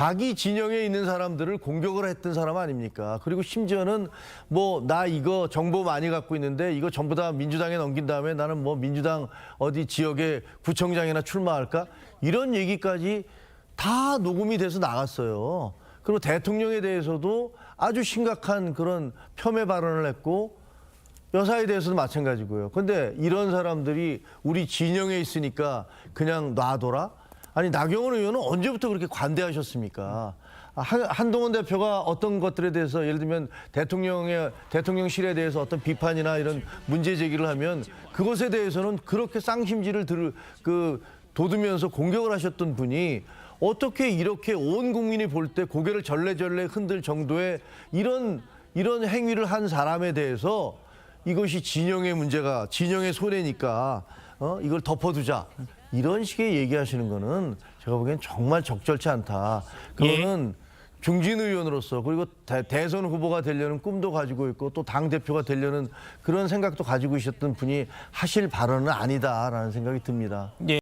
자기 진영에 있는 사람들을 공격을 했던 사람 아닙니까? 그리고 심지어는 뭐 나 이거 정보 많이 갖고 있는데 이거 전부 다 민주당에 넘긴 다음에 나는 뭐 민주당 어디 지역에 구청장이나 출마할까? 이런 얘기까지 다 녹음이 돼서 나갔어요. 그리고 대통령에 대해서도 아주 심각한 그런 폄훼 발언을 했고 여사에 대해서도 마찬가지고요. 근데 이런 사람들이 우리 진영에 있으니까 그냥 놔둬라? 아니 나경원 의원은 언제부터 그렇게 관대하셨습니까? 아, 한, 한동훈 대표가 어떤 것들에 대해서 예를 들면 대통령의 대통령실에 대해서 어떤 비판이나 이런 문제 제기를 하면 그것에 대해서는 그렇게 쌍심지를 들, 그 돋으면서 공격을 하셨던 분이 어떻게 이렇게 온 국민이 볼 때 고개를 절레절레 흔들 정도의 이런 이런 행위를 한 사람에 대해서 이것이 진영의 문제가 진영의 손해니까 어 이걸 덮어두자 이런 식의 얘기하시는 거는 제가 보기엔 정말 적절치 않다. 그거는 중진 의원으로서 그리고 대, 대선 후보가 되려는 꿈도 가지고 있고 또 당 대표가 되려는 그런 생각도 가지고 있었던 분이 하실 발언은 아니다라는 생각이 듭니다. 예.